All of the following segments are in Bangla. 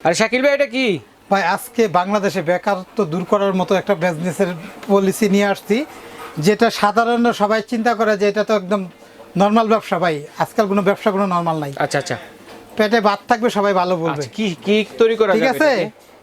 আর শাকিল ভাই এটা কি? ভাই আজকে বাংলাদেশে বেকারত্ব দূর করার মতো একটা বিজনেসের পলিসি নিয়ে আসছি যেটা সাধারণ সবাই চিন্তা করে যে এটা তো একদম নর্মাল ব্যবসা। ভাই আজকাল কোনো ব্যবসা কোনো নর্মাল নাই। আচ্ছা আচ্ছা। পেটে ভাত থাকবে সবাই ভালো বলবে। আচ্ছা কি কি তৈরি করা ঠিক আছে?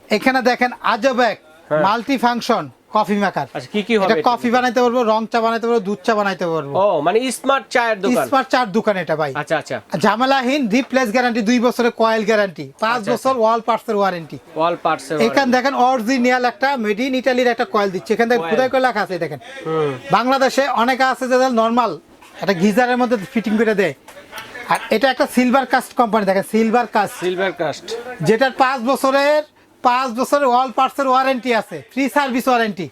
এখানে দেখেন আজব এক হ্যাঁ। Multi function coffee maker. আচ্ছা কি কি হবে এটা? কফি বানাইতে পারব রং চা বানাইতে পারব দুধ চা বানাইতে পারব। ও মানে স্মার্ট চায়ের দোকান? স্মার্ট চার দোকান এটা ভাই। আচ্ছা আচ্ছা। ঝামেলাহীন রিপ্লেস গ্যারান্টি দুই বছরের কয়েল গ্যারান্টি পাঁচ আচ্ছা, বছর ওয়াল পার্টসের ওয়ারেন্টি ওয়াল পার্টস এখান দেখেন অরিজিনাল একটা মেড ইন ইটালির একটা কয়েল দিচ্ছে। এখান থেকে। খুদাই করে লেখা আছে দেখেন? বাংলাদেশে অনেকে আছে যে নর্মাল একটা গিজারের মধ্যে ফিটিং করে দেয়। আর এটা একটা সিলভার কাস্ট কোম্পানি দেখেন সিলভার কাস্ট সিলভার কাস্ট যেটার পাঁচ বছরের পাঁচ বছরের অল পার্টসের ওয়ারেন্টি আছে ফ্রি সার্ভিস ওয়ারেন্টি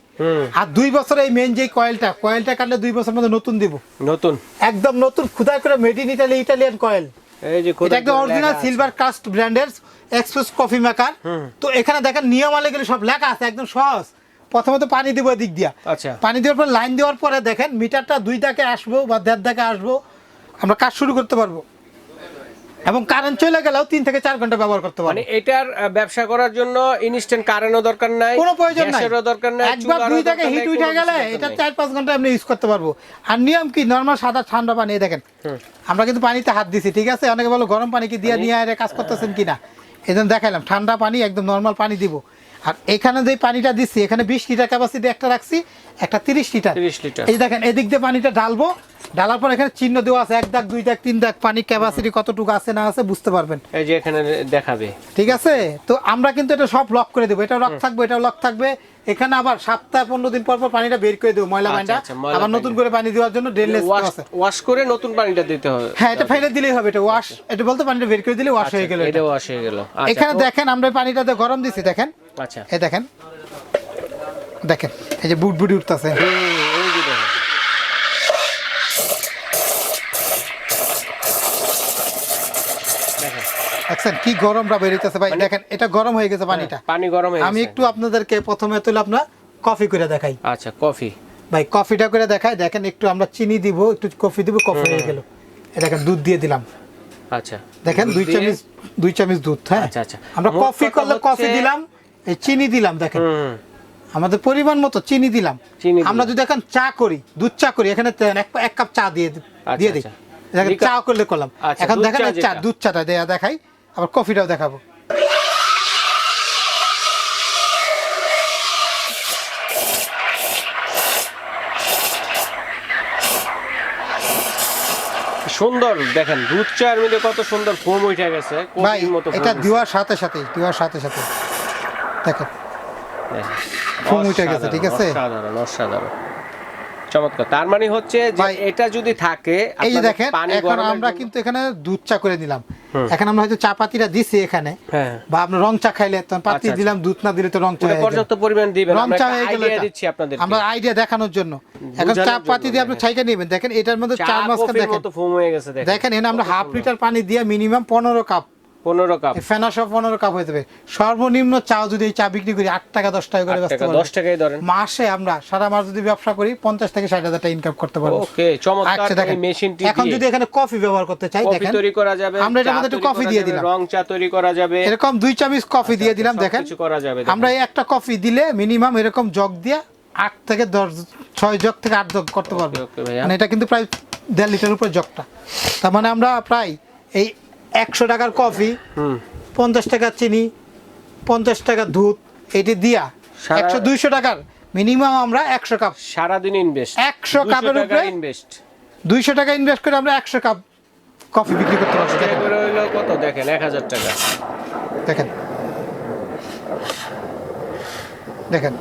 আর দুই বছর এই মেন যে কয়েলটা কয়েলটা কাটলে দুই বছর মধ্যে নতুন দিব। নতুন। একদম নতুন খুদাই করে made in Italy Italian coil এই যে এটা একদম অরিজিনাল সিলভার কাস্ট ব্র্যান্ডের এক্সপ্রেস কফি মেকার তো এখানে দেখেন নিয়ম আলেগুলো সব লেখা আছে একদম সহজ। প্রথমত পানি দিব দিক দিয়া। আচ্ছা। পানি দেওয়ার পর লাইন দেওয়ার পরে দেখেন মিটারটা দুই দাকে আসব বা দেড় দাকে আসব। আমরা কাজ শুরু করতে পারব। এবং কারেন্ট চলে গেলেও তিন থেকে চার ঘণ্টা ব্যবহার করতে মানে এটার ব্যবসা করার জন্য ইনস্ট্যান্ট কারেন্টও দরকার নাই কোনো প্রয়োজন নাই। এরও দরকার নাই একবার দুই থেকে হিট উঠে গেলে এটা চার পাঁচ ঘণ্টা আপনি ইউজ করতে পারব। আর নিয়ম কি? নরমাল সাদা ঠান্ডা পানি দেখেন আমরা কিন্তু পানিতে হাত দিছি ঠিক আছে? অনেকে বলো গরম পানি কি দিয়ে নিয়ে কাজ করতেছেন কিনা? এই জন্য দেখাইলাম ঠান্ডা পানি একদম নরমাল পানি দিব। আর এখানে যে পানিটা দিচ্ছি এখানে বিশ লিটার ক্যাপাসিটি একটা রাখছি একটা তিরিশ লিটার। 30 লিটার। এই দেখেন এদিক দিয়ে পানিটা ঢালবো ঢালার পর এখানে চিহ্ন দেওয়া আছে এক দাগ দুই দাগ তিন দাগ পানি ক্যাপাসিটি কতটুকু আছে না আছে বুঝতে পারবেন। এই যে এখানে দেখাবে। ঠিক আছে? তো আমরা কিন্তু এটা সব লক করে দেবো। এটা লক থাকবে এটা লক থাকবে এখানে আবার সপ্তাহ পনেরো দিন পর পর পানিটা বের করে দেবো ময়লা আচ্ছা, পানিটা। আচ্ছা, আবার নতুন। করে পানি দেওয়ার জন্য ড্রেনলেস ওয়াশ করে নতুন পানিটা দিতে হবে। হ্যাঁ এটা ফেলে দিলেই হবে এটা ওয়াশ এটা বলতে পানিটা বের করে দিলে ওয়াশ হয়ে গেল এটা ওয়াশ হয়ে গেল। আচ্ছা, এখানে দেখেন আমরা পানিটা পানিটাতে গরম দিছি দেখেন। আচ্ছা। এই দেখেন। দেখেন এই যে বুট বুটি উঠতেছে হুম, এই যে দেখো। দেখেন, দেখছেন কি গরমটা বেরিয়েছে ভাই। দেখেন এটা গরম হয়ে গেছে পানিটা। পানি গরম হয়ে আমি একটু আপনাদেরকে প্রথমে তুলে আপনার কফি করে দেখাই। আচ্ছা কফি। ভাই কফিটা করে দেখাই। দেখেন একটু আমরা চিনি দিব একটু কফি দিব কফি হয়ে গেল। দেখেন দুধ দিয়ে দিলাম। আচ্ছা। দেখেন দুই চামচ দুই চামচ দুধ হ্যাঁ? আচ্ছা, আচ্ছা। আমরা কফি করলে কফি দিলাম এই চিনি দিলাম দেখেন। আমাদের পরিমাণ মতো চিনি দিলাম। আমরা যদি এখন চা করি দুধ চা করি এখানে এক এক কাপ চা দিয়ে আচ্ছা, দিয়ে দিই। আচ্ছা। চা করলে করলাম। আচ্ছা, এখন দেখেন চা দুধ চাটা দেয়া দেখাই। আবার কফিটাও দেখাবো। সুন্দর দেখেন দুধ চায়ের মধ্যে কত সুন্দর ফোম উঠে গেছে ভাই এটা দেওয়ার সাথে সাথে দেওয়ার সাথে সাথে। দেখেন। foam উঠে গেছে, ঠিক আছে? অসাধারণ অসাধারণ। চমৎকার। তার মানে হচ্ছে যে এটা যদি থাকে এই দেখেন এখন আমরা কিন্তু এখানে দুধ চা করে দিলাম হুম। এখন আমরা হয়তো চা পাতিটা দিছি এখানে হ্যাঁ। বা আমরা রং চা খাইলে তখন পাতি আচ্ছা, আচ্ছা। দিলাম দুধ না দিলে তো রং চা হয়ে। পর্যাপ্ত পরিমাণ দিবেন রং চা হয়ে গেল দিচ্ছি আপনাদের আমরা আইডিয়া দেখানোর জন্য। এখন চা পাতি দিয়ে আপনি চাইকে ছাইকে নেবেন। দেখেন এটার মধ্যে চা চার মাস হয়ে দেখেন। দেখেন এখানে আমরা হাফ লিটার পানি দিয়ে মিনিমাম পনেরো কাপ পনেরো কাপ। ফেনা পনেরো কাপ হয়ে যাবে। সর্বনিম্ন চা যদি এই চা বিক্রি করি আট টাকা দশ টাকা করে। দশ টাকাই ধরেন। মাসে আমরা সারা মাস যদি ব্যবসা করি পঞ্চাশ থেকে ষাট হাজার টাকা ইনকাম করতে পারব। ওকে চমৎকার আচ্ছা মেশিনটি এখন যদি এখানে কফি ব্যবহার করতে চাই দেখেন তৈরি করা যাবে আমরা এটার মধ্যে একটু কফি দিয়ে দিলাম। রং চা তৈরি করা যাবে। এরকম দুই চামচ কফি দিয়ে দিলাম দেখেন। কিছু করা যাবে আমরা এই একটা কফি দিলে মিনিমাম এরকম জগ দিয়ে আট থেকে দশ ছয় জগ থেকে আট জগ করতে পারব। মানে এটা কিন্তু প্রায় দেড় লিটার উপরে জগটা। তার মানে আমরা প্রায় এই একশো টাকার কফি হুম পঞ্চাশ টাকার চিনি পঞ্চাশ টাকার দুধ এটি দিয়া একশো দুইশো টাকার মিনিমাম আমরা একশো কাপ। সারাদিন ইনভেস্ট 100 কাপের উপরে? ইনভেস্ট দুইশো টাকা ইনভেস্ট করে আমরা একশো কাপ কফি বিক্রি করতে দেখেন কত? দেখেন এক হাজার টাকা। দেখেন। দেখেন।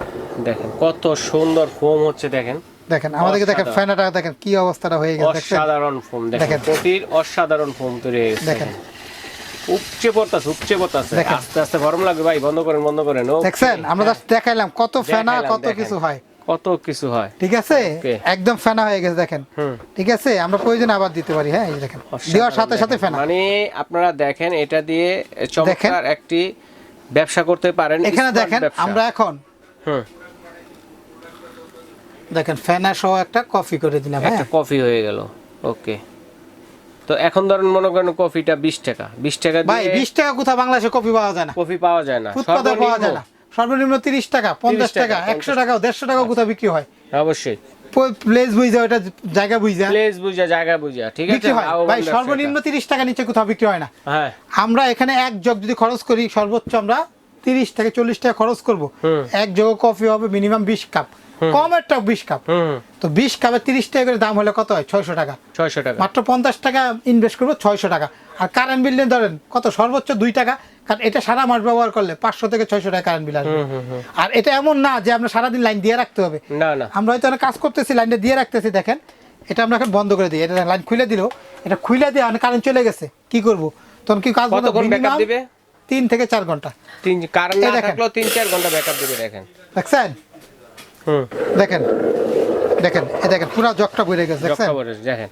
দেখেন কত সুন্দর ফোম হচ্ছে দেখেন। দেখেন আমাদেরকে দেখেন ফ্যানাটা দেখেন কি অবস্থাটা হয়ে গেছে অসাধারণ ফোম দেখেন দেখেন। অসাধারণ ফোম তৈরি হয়ে গেছে দেখেন। উপচে পড়তাছে উপচে পড়তাছে। আস্তে আস্তে গরম লাগবে ভাই বন্ধ করেন বন্ধ করেন দেখছেন? আমরা জাস্ট দেখাইলাম কত ফেনা কত কিছু হয়। কত কিছু হয়। ঠিক আছে? একদম ফেনা হয়ে গেছে দেখেন। ঠিক আছে? আমরা প্রয়োজনে আবার দিতে পারি হ্যাঁ? এই দেখেন। দেওয়ার সাথে সাথে ফেনা। মানে আপনারা দেখেন এটা দিয়ে চমৎকার একটি ব্যবসা করতে পারেন এখানে দেখেন আমরা এখন হুম। দেখেন ফেনা সহ একটা কফি করে দিলাম হ্যাঁ? একটা কফি হয়ে গেল। ওকে। তো এখন ধরেন মনে করেন কফিটা বিশ টাকা। বিশ টাকা ভাই বিশ টাকা কোথাও বাংলাদেশে কপি পাওয়া যায় না। কফি পাওয়া যায় না। ফুটপাতে পাওয়া যায় না। সর্বনিম্ন তিরিশ টাকা পঞ্চাশ টাকা, একশো টাকা দেড়শো টাকা কোথাও বিক্রি হয়। অবশ্যই। প্লেস বুঝা ওটা জায়গা বুঝা প্লেস বুঝা জায়গা বুঝা ঠিক আছে? ভাই সর্বনিম্ন তিরিশ টাকা নিচে কোথাও বিক্রি হয় না। হ্যাঁ। আমরা এখানে এক জগ যদি খরচ করি সর্বোচ্চ আমরা তিরিশ থেকে চল্লিশ টাকা খরচ করব। এক জগ কফি হবে মিনিমাম বিশ কাপ। কমেরটা বিশ কাপ। তো বিশ কাপে তিরিশ টাকা করে দাম হলে কত হয়? ছয়শো টাকা। ছয়শো টাকা। মাত্র পঞ্চাশ টাকা ইনভেস্ট করব ছয়শো টাকা। আর কারেন্ট বিল ধরেন কত? সর্বোচ্চ দুই টাকা। কারণ এটা সারা মাস ব্যবহার করলে পাঁচশো থেকে ছয়শো টাকা কারেন্ট বিল আসবে। আর এটা এমন না যে আমরা সারাদিন লাইন দিয়ে রাখতে হবে। না না। আমরা হয়তো অনেক কাজ করতেছি লাইনটা দিয়ে রাখতেছি দেখেন। এটা আমরা এখন বন্ধ করে দিই। এটা লাইন খুলে দিল। এটা খুলে দিয়ে অনেক কারেন্ট চলে গেছে। কি করব? তখন কি কাজ দিবে? তিন থেকে চার ঘণ্টা। তিন কারেন্ট থাকলেও তিন চার ঘণ্টা ব্যাকআপ দিবে দেখেন। দেখছেন? দেখেন দেখেন এ দেখেন পুরো জকটা বইরে গেছে দেখেন জকটা বইরে দেখেন।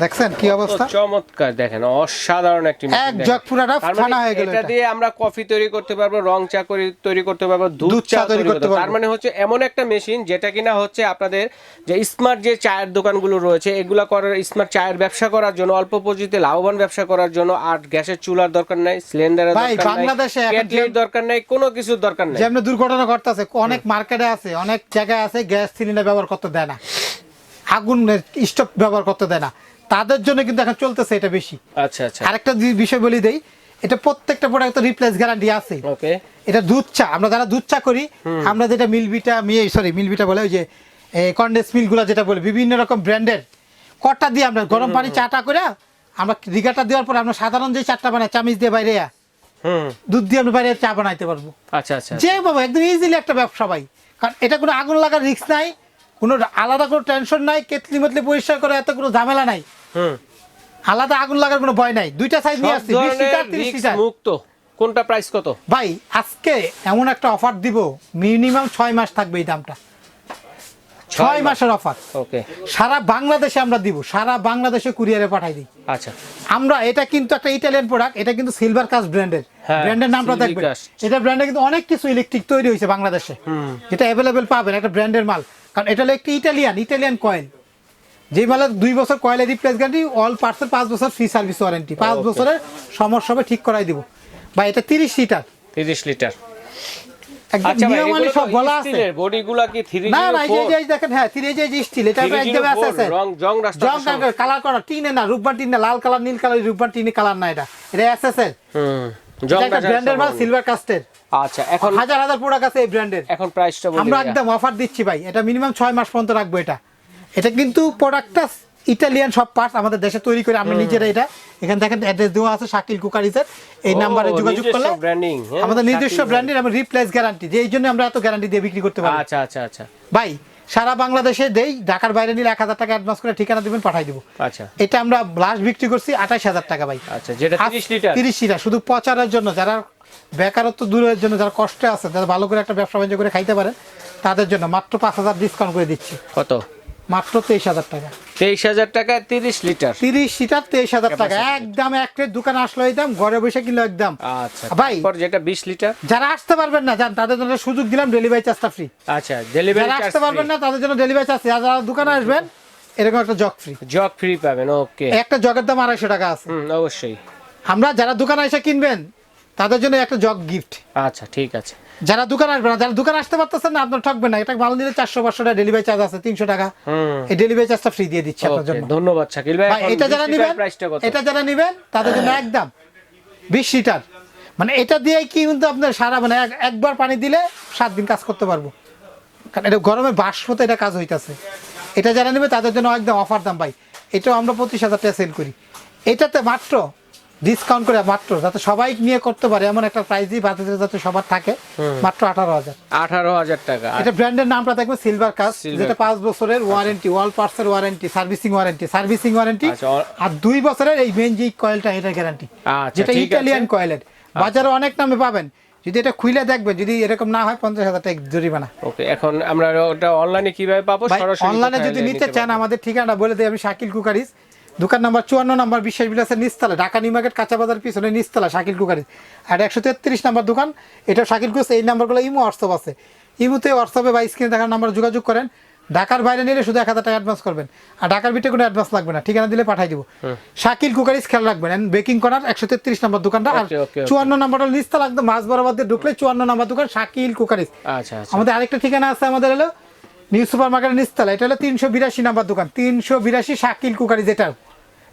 দেখছেন কি অবস্থা? চমৎকার দেখেন অসাধারণ একটি এক জগ পুরাটা মানে ফানা হয়ে গেল এটা। দিয়ে আমরা কফি তৈরি করতে পারব রং চা করে তৈরি করতে পারব দুধ চা তৈরি করতে পারব। তার মানে হচ্ছে এমন একটা মেশিন যেটা কিনা হচ্ছে আপনাদের যে স্মার্ট যে চায়ের দোকানগুলো রয়েছে এগুলা করার স্মার্ট চায়ের ব্যবসা করার জন্য অল্প পুঁজিতে লাভবান ব্যবসা করার জন্য আর গ্যাসের চুলার দরকার নাই সিলিন্ডারের দরকার নাই বাংলাদেশে কেটলির দরকার নাই কোনো কিছুর দরকার নাই। যেমন দুর্ঘটনা ঘটতেছে অনেক মার্কেটে আছে অনেক জায়গায় আছে গ্যাস সিলিন্ডার ব্যবহার করতে দেয় না। আগুন স্টোভ ব্যবহার করতে দেয় না। তাদের জন্য কিন্তু এখন চলতেছে এটা বেশি। আচ্ছা আচ্ছা। আরেকটা বিষয় বলি দেই এটা প্রত্যেকটা প্রোডাক্ট রিপ্লেস গ্যারান্টি আছে। ওকে। এটা দুধ চা আমরা যারা দুধ চা করি আমরা যেটা মিলবিটা মিয়ে সরি মিলবিটা বলে ওই যে কন্ডেন্স মিলগুলো যেটা বলে বিভিন্ন রকম ব্র্যান্ডের কটা দিয়ে আমরা গরম পানি চাটা করে আমরা রিগাটা দেওয়ার পর আমরা সাধারণ যে চাটা বানাই চামিচ দিয়ে বাইরে দুধ দিয়ে আমরা বাইরে চা বানাইতে পারব। আচ্ছা আচ্ছা যে বাবা একদম ইজিলি একটা ব্যবসা ভাই। কারণ এটা কোনো আগুন লাগার রিস্ক নাই কোনো আলাদা কোনো টেনশন নাই কেতলি মেতলি পরিষ্কার করে এত কোনো ঝামেলা নাই। হুম। আলাদা আগুন লাগার কোনো ভয় নাই। দুইটা সাইজ নিয়ে আসছি বিশ লিটার ধরনের তিরিশ রিস্ক লিটার। মুক্ত। কোনটা প্রাইস কত? ভাই আজকে এমন একটা অফার দিব মিনিমাম ছয় মাস থাকবে এই দামটা। ছয় মাসের অফার ওকে সারা বাংলাদেশে আমরা দিব সারা বাংলাদেশে কুরিয়ারে পাঠাই দিই। আচ্ছা। আমরা এটা কিন্তু একটা ইটালিয়ান প্রোডাক্ট এটা কিন্তু সিলভার কাস্ট ব্র্যান্ডের ব্র্যান্ডের নামটা দেখবেন। এটা ব্র্যান্ডে কিন্তু অনেক কিছু ইলেকট্রিক তৈরি হয়েছে বাংলাদেশে। হুম। যেটা অ্যাভেলেবেল পাবেন একটা ব্র্যান্ডের মাল। কারণ এটা হলো একটি ইটালিয়ান ইটালিয়ান কয়েল যে মালের দুই বছর কয়েলের রিপ্লেস গ্যারান্টি অল পার্সেল পাঁচ বছর ফ্রি সার্ভিস ওয়ারেন্টি পাঁচ. বছরের সমস্যা হবে ঠিক করাই দিব। বা এটা তিরিশ লিটার। তিরিশ লিটার। লাল কালার নীল কালার রূপবান টিনে কালার না এটা। এটা জং এটা একটা ব্র্যান্ডের মাল সিলভার কাস্টের আচ্ছা এখন হাজার হাজার প্রোডাক্ট আছে এই ব্র্যান্ডের এখন প্রাইসটা আমরা একদম অফার দিচ্ছি ভাই। এটা মিনিমাম ছয় মাস পর্যন্ত রাখব এটা। এটা কিন্তু প্রোডাক্টটা ইটালিয়ান সব পার্টস আমাদের দেশে তৈরি করে আমরা নিজেরা এটা এখানে দেখেন অ্যাড্রেস দেওয়া আছে শাকিল কুকারিজের এই নাম্বারে যোগাযোগ করলে হ্যাঁ, আমাদের নিজস্ব ব্র্যান্ডের আমরা রিপ্লেস গ্যারান্টি যে এই জন্য আমরা এত গ্যারান্টি দিয়ে বিক্রি করতে পারি। আচ্ছা আচ্ছা আচ্ছা। ভাই সারা বাংলাদেশে দেই ঢাকার বাইরে নিলে এক হাজার টাকা অ্যাডভান্স করে ঠিকানা দিবেন পাঠাই দিব। আচ্ছা। এটা আমরা ব্লাস্ট বিক্রি করছি আঠাশ হাজার টাকা ভাই। আচ্ছা যেটা তিরিশ লিটার। তিরিশ লিটার শুধু প্রচারের জন্য যারা বেকারত্ব দূরের জন্য যারা কষ্টে আছে যারা ভালো করে একটা ব্যবসা বাণিজ্য করে খাইতে পারেন তাদের জন্য মাত্র পাঁচ হাজার ডিসকাউন্ট করে দিচ্ছি। কত? মাত্র তেইশ হাজার টাকা। তেইশ হাজার টাকা তিরিশ লিটার। তিরিশ লিটার তেইশ হাজার টাকা। একদম এক দোকান আসলো এই দাম ঘরে বসে কিনলো একদম। আচ্ছা ভাই যেটা বিশ লিটার? যারা আসতে পারবেন না জান তাদের জন্য সুযোগ দিলাম ডেলিভারি চার্জটা ফ্রি আচ্ছা ডেলিভারি যারা আসতে পারবেন না তাদের জন্য ডেলিভারি চার্জ যারা দোকানে আসবেন এরকম একটা জগ ফ্রি জগ ফ্রি পাবেন ওকে একটা জগের দাম আড়াইশো টাকা আছে। অবশ্যই। আমরা যারা দোকানে এসে কিনবেন তাদের জন্য একটা জগ গিফট আচ্ছা ঠিক আছে। যারা দোকান আসবে না যারা দোকান আসতে পারতেছেন না আপনার ঠকবেন না। এটা মাল নিলে চারশো পাঁচশো টাকা ডেলিভারি চার্জ আছে তিনশো টাকা। এই ডেলিভারি চার্জটা ফ্রি দিয়ে দিচ্ছি আপনার জন্য। ধন্যবাদ শাকিল ভাই। এটা যারা নেবেন এটা যারা নেবেন তাদের জন্য একদম বিশ লিটার মানে এটা দিয়ে কি কিন্তু আপনার সারা মানে একবার পানি দিলে সাত দিন কাজ করতে পারব। কারণ এটা গরমে বাষ্পতে এটা কাজ হইতাছে। এটা যারা নেবে তাদের জন্য একদম অফার দাম ভাই। এটাও আমরা পঁচিশ হাজার টাকা সেল করি। এটাতে মাত্র ডিসকাউন্ট করে মাত্র যাতে সবাই নিয়ে করতে পারে এমন একটা প্রাইস দিই বাজারে যাতে সবার থাকে মাত্র আঠারো হাজার। আঠারো হাজার টাকা। এটা ব্র্যান্ডের নামটা দেখবে সিলভার Silver যেটা পাঁচ বছরের ওয়ারেন্টি ওয়াল পার্টসের warranty servicing warranty servicing warranty আচ্ছা, আর দুই বছরের এই মেন যে কয়েলটা এটা গ্যারান্টি আচ্ছা, যেটা। ইটালিয়ান কয়েলের বাজারে অনেক নামে পাবেন। যদি এটা খুলে দেখবেন যদি এরকম না হয় পঞ্চাশ হাজার টাকা জরিমানা। ওকে এখন আমরা ওটা অনলাইনে কীভাবে পাবো? সরাসরি অনলাইনে যদি নিতে চান আমাদের ঠিকানা বলে দিই আমি শাকিল কুকারিজ দোকান নাম্বার চুয়ান্ন নাম্বার বিশ্বাস বিলাসের নিচতলা ঢাকা নিউ মার্কেট কাঁচা বাজার পিছনে নিচতলা শাকিল কুকারিজ আর একশো তেত্রিশ নাম্বার দোকান এটা শাকিল কুস এই নাম্বারগুলো ইমো হোয়াটসঅ্যাপ আছে। ইমোতে হোয়াটসঅ্যাপে বা স্ক্রিনে দেখার নাম্বার যোগাযোগ করেন। ঢাকার বাইরে নিলে শুধু এক হাজার টাকা অ্যাডভান্স করবেন। আর ঢাকার ভিতরে কোনো অ্যাডভান্স লাগবে না ঠিকানা দিলে পাঠাই দিব। শাকিল কুকারিস খেয়াল রাখবেন বেকিং করার একশো তেত্রিশ নম্বর দোকানটা। আর. চুয়ান্ন নম্বরটা লিস্টটা লাগবে মাছ বরাবর দিয়ে ঢুকলে চুয়ান্ন নম্বর দোকান শাকিল কুকারিস আচ্ছা আচ্ছা। আমাদের আরেকটা ঠিকানা আছে আমাদের হলো নিউ সুপার মার্কেটের নিচতলা, এটা হলো তিনশো বিরাশি নাম্বার দোকান, তিনশো বিরাশি শাকিল কুকারি যেটা।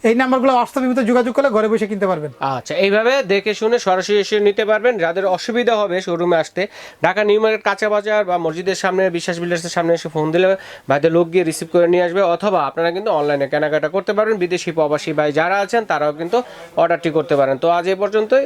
এই নাম্বারগুলো হোয়াটসঅ্যাপের যোগাযোগ করলে ঘরে বসে কিনতে পারবেন। আচ্ছা এইভাবে দেখে শুনে সরাসরি এসে নিতে পারবেন। যাদের অসুবিধা হবে শোরুমে আসতে, ঢাকা নিউ মার্কেট কাঁচা বাজার বা মসজিদের সামনে, বিশ্বাস বিল্ডার্সের সামনে এসে ফোন দিলে ভাইদের লোক গিয়ে রিসিভ করে নিয়ে আসবে, অথবা আপনারা কিন্তু অনলাইনে কেনাকাটা করতে পারবেন। বিদেশি প্রবাসী ভাই যারা আছেন, তারাও কিন্তু অর্ডারটি করতে পারেন। তো আজ এ পর্যন্তই।